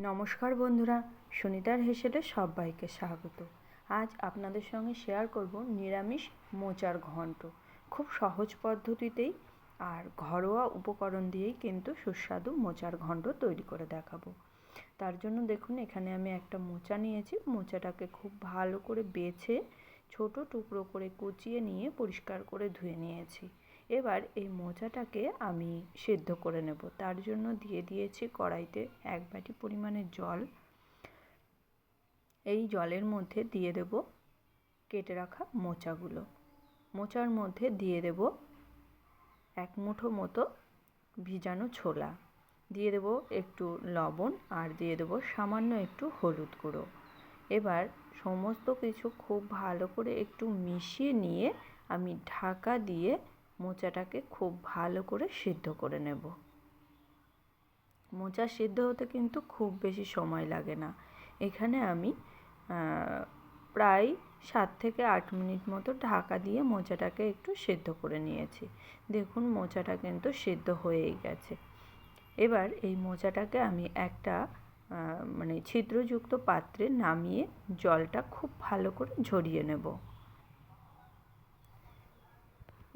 নমস্কার বন্ধুরা, সুনিতার হেসেলে সবাইকে স্বাগত। আজ আপনাদের সঙ্গে শেয়ার করব নিরামিষ মোচার ঘন্ট। খুব সহজ পদ্ধতিতেই আর ঘরোয়া উপকরণ দিয়েই কিন্তু সুস্বাদু মোচার ঘন্ট তৈরি করে দেখাবো। তার জন্য দেখুন, এখানে আমি একটা মোচা নিয়েছি। মোচাটাকে খুব ভালো করে বেছে ছোট টুকরো করে কুচিয়ে নিয়ে পরিষ্কার করে ধুয়ে নিয়েছি। এবার এই মোচাটাকে আমি সেদ্ধ করে নেব। তার জন্য দিয়ে দিয়েছি কড়াইতে এক বাটি পরিমাণে জল। এই জলের মধ্যে দিয়ে দেব কেটে রাখা মোচাগুলো। মোচার মধ্যে দিয়ে দেব এক মুঠো মতো ভিজানো ছোলা। দিয়ে দেব একটু লবণ আর দিয়ে দেব সামান্য একটু হলুদ গুঁড়ো। এবার সমস্ত কিছু খুব ভালো করে একটু মিশিয়ে নিয়ে আমি ঢাকা দিয়ে মোচাটাকে খুব ভালো করে সিদ্ধ করে নেব। মোচা সিদ্ধ হতে কিন্তু খুব বেশি সময় লাগে না। এখানে আমি প্রায় সাত থেকে আট মিনিট মতো ঢাকা দিয়ে মোচাটাকে একটু সেদ্ধ করে নিয়েছি। দেখুন মোচাটা কিন্তু সেদ্ধ হয়েই গেছে। এবার এই মোচাটাকে আমি একটা মানে ছিদ্রযুক্ত পাত্রে নামিয়ে জলটা খুব ভালো করে ঝরিয়ে নেব।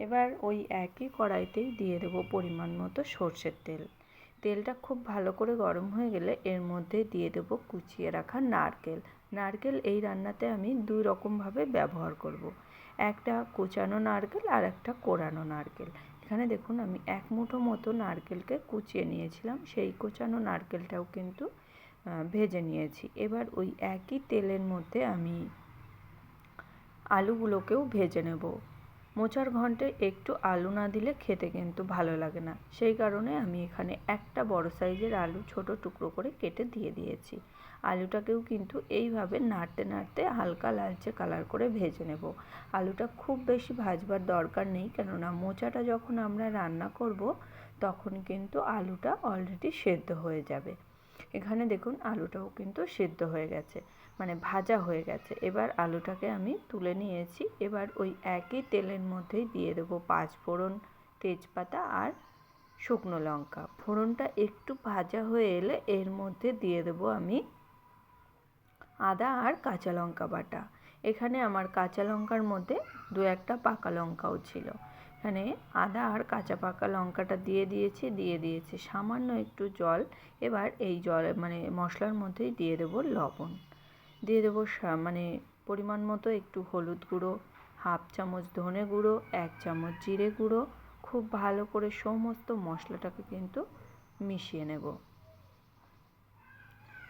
এবার ওই একই কড়াইতেই দিয়ে দেবো পরিমাণ মতো সর্ষের তেল। তেলটা খুব ভালো করে গরম হয়ে গেলে এর মধ্যে দিয়ে দেব কুচিয়ে রাখা নারকেল। নারকেল এই রান্নাতে আমি দুই রকমভাবে ব্যবহার করব। একটা কোচানো নারকেল আর একটা কোরানো নারকেল। এখানে দেখুন আমি এক মুঠো মতো নারকেলকে কুচিয়ে নিয়েছিলাম। সেই কোচানো নারকেলটাও কিন্তু ভেজে নিয়েছি। এবার ওই একই তেলের মধ্যে আমি আলুগুলোকেও ভেজে নেব। মোচার ঘন্টে একটু আলু না দিলে খেতে কিন্তু ভালো লাগে না। সেই কারণে আমি এখানে একটা বড় সাইজের আলু ছোট টুকরো করে কেটে দিয়ে দিয়েছি। আলুটাকেও কিন্তু এইভাবে নাড়তে নাড়তে হালকা লালচে কালার করে ভেজে নেব। আলুটা খুব বেশি ভাজবার দরকার নেই, কেননা মোচাটা যখন আমরা রান্না করব, তখন কিন্তু আলুটা অলরেডি সেদ্ধ হয়ে যাবে। এখানে দেখুন আলুটাও কিন্তু সেদ্ধ হয়ে গেছে মানে ভাজা হয়ে গেছে। এবার আলুটাকে আমি তুলে নিয়েছি। এবার ওই একই তেলের মধ্যেই দিয়ে দেবো পাঁচ ফোড়ন তেজপাতা আর শুকনো লঙ্কা। ফোড়নটা একটু ভাজা হয়ে এলে এর মধ্যে দিয়ে দেবো আমি আদা আর কাঁচা লঙ্কা বাটা। এখানে আমার কাঁচা লঙ্কার মধ্যে দু একটা পাকা লঙ্কাও ছিল। এখানে আদা আর কাঁচা পাকা লঙ্কাটা দিয়ে দিয়েছি দিয়ে দিয়েছি সামান্য একটু জল। এবার এই জল মানে মশলার মধ্যেই দিয়ে দেবো লবণ। দিয়ে দেবো মানে পরিমাণ মতো একটু হলুদ গুঁড়ো, হাফ চামচ ধনে গুঁড়ো, এক চামচ জিরে গুঁড়ো। খুব ভালো করে সমস্ত মশলাটাকে কিন্তু মিশিয়ে নেব।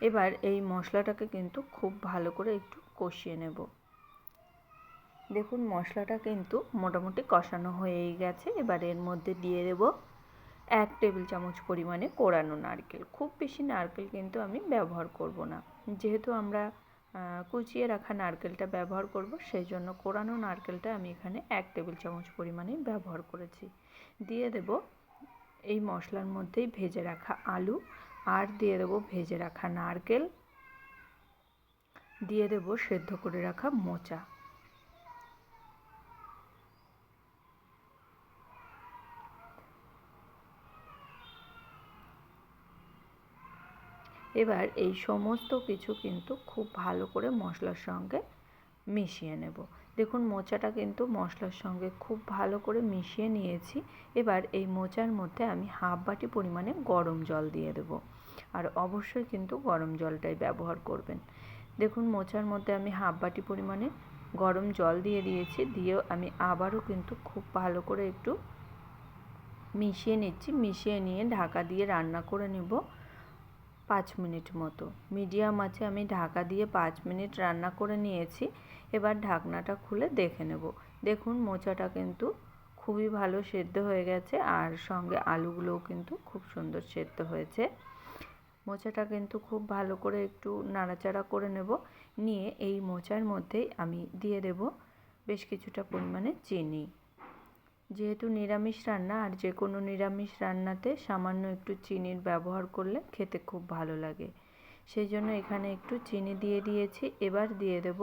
এবার এই মশলাটাকে কিন্তু খুব ভালো করে একটু কষিয়ে নেব। দেখুন, মশলাটা কিন্তু মোটামুটি কষানো হয়েই গেছে। এবার এর মধ্যে দিয়ে দেব এক টেবিল চামচ পরিমাণে কোরানো নারকেল। খুব বেশি নারকেল কিন্তু আমি ব্যবহার করব না। যেহেতু আমরা কুচিয়ে রাখা নারকেলটা ব্যবহার করব সেই জন্য কোরানো নারকেলটা আমি এখানে এক টেবিল চামচ পরিমাণে ব্যবহার করেছি। দিয়ে দেব এই মশলার মধ্যেই ভেজে রাখা আলু, আর দিয়ে দেবো ভেজে রাখা নারকেল। দিয়ে দেব সেদ্ধ করে রাখা মোচা। এবার এই সমস্ত কিছু কিন্তু খুব ভালো করে মশলার সঙ্গে মিশিয়ে নেব। দেখুন মোচাটা কিন্তু মশলার সঙ্গে খুব ভালো করে মিশিয়ে নিয়েছি। এবার এই মোচার মধ্যে আমি হাফ বাটি পরিমাণে গরম জল দিয়ে দেব। আর অবশ্যই কিন্তু গরম জলটাই ব্যবহার করবেন। দেখুন মোচার মধ্যে আমি হাফ বাটি পরিমাণে গরম জল দিয়ে দিয়েছি। দিয়েও আমি আবারও কিন্তু খুব ভালো করে একটু মিশিয়ে নিচ্ছি। মিশিয়ে নিয়ে ঢাকা দিয়ে রান্না করে নেব। পাঁচ মিনিট মতো। মিডিয়াম আছে, আমি ঢাকা দিয়ে পাঁচ মিনিট রান্না করে নিয়েছি। এবার ঢাকনাটা খুলে দেখে নেব। দেখুন, মোচাটা কিন্তু খুবই ভালো সেদ্ধ হয়ে গেছে আর সঙ্গে আলুগুলোও কিন্তু খুব সুন্দর সেদ্ধ হয়েছে। মোচাটা কিন্তু খুব ভালো করে একটু নাড়াচাড়া করে নেব। নিয়ে এই মোচার মধ্যেই আমি দিয়ে দেব বেশ কিছুটা পরিমাণে চিনি। যেহেতু নিরামিষ রান্না আর যে কোনো নিরামিষ রান্নাতে সামান্য একটু চিনির ব্যবহার করলে খেতে খুব ভালো লাগে। সেই জন্য এখানে একটু চিনি দিয়ে দিয়েছি। এবার দিয়ে দেব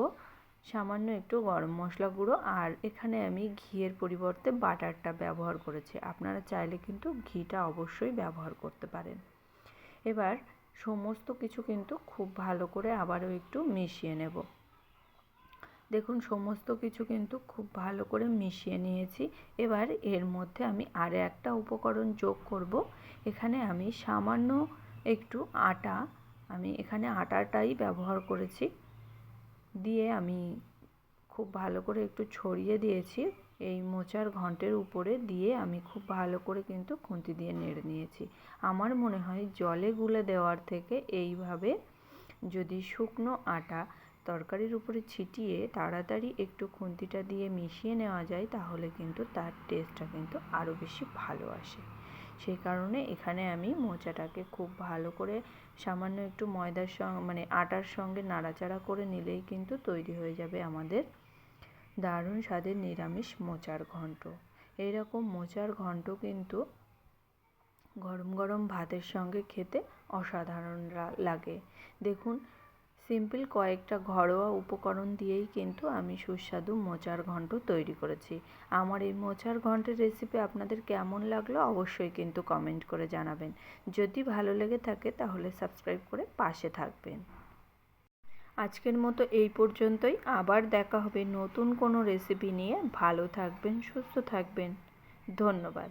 সামান্য একটু গরম মশলা গুঁড়ো। আর এখানে আমি ঘিয়ের পরিবর্তে বাটারটা ব্যবহার করেছি। আপনারা চাইলে কিন্তু ঘিটা অবশ্যই ব্যবহার করতে পারেন। এবার সমস্ত কিছু কিন্তু খুব ভালো করে আবারও একটু মিশিয়ে নেব। দেখুন, সমস্ত কিছু কিন্তু খুব ভালো করে মিশিয়ে নিয়েছি। এবার এর মধ্যে আমি আর একটা উপকরণ যোগ করব। এখানে আমি সামান্য একটু আটা, আমি এখানে আটাটাই ব্যবহার করেছি। দিয়ে আমি খুব ভালো করে একটু ছড়িয়ে দিয়েছি। এই মোচার ঘন্টের উপরে দিয়ে আমি খুব ভালো করে কিন্তু খুন্তি দিয়ে নেড়ে নিয়েছি। আমার মনে হয় জলে গুলে দেওয়ার থেকে এইভাবে যদি শুকনো আটা তরকারির উপরে ছিটিয়ে তাড়াতাড়ি একটু খুন্তিটা দিয়ে মিশিয়ে নেওয়া যায়, তাহলে কিন্তু তার টেস্টটা কিন্তু আরও বেশি ভালো আসে। সেই কারণে এখানে আমি মোচাটাকে খুব ভালো করে সামান্য একটু ময়দার সঙ্গে মানে আটার সঙ্গে নাড়াচাড়া করে নিলেই কিন্তু তৈরি হয়ে যাবে আমাদের দারুণ স্বাদের নিরামিষ মোচার ঘন্ট। এইরকম মোচার ঘন্ট কিন্তু গরম গরম ভাতের সঙ্গে খেতে অসাধারণ লাগে। দেখুন সিম্পল কয়েকটা ঘরোয়া উপকরণ দিয়েই কিন্তু আমি সুস্বাদু মোচার ঘন্ট তৈরি করেছি। আমার এই মোচার ঘন্টের রেসিপি আপনাদের কেমন লাগল অবশ্যই কিন্তু কমেন্ট করে জানাবেন। যদি ভালো লেগে থাকে তাহলে সাবস্ক্রাইব করে পাশে থাকবেন। আজকের মতো এই পর্যন্তই। আবার দেখা হবে নতুন কোনো রেসিপি নিয়ে। ভালো থাকবেন, সুস্থ থাকবেন। ধন্যবাদ।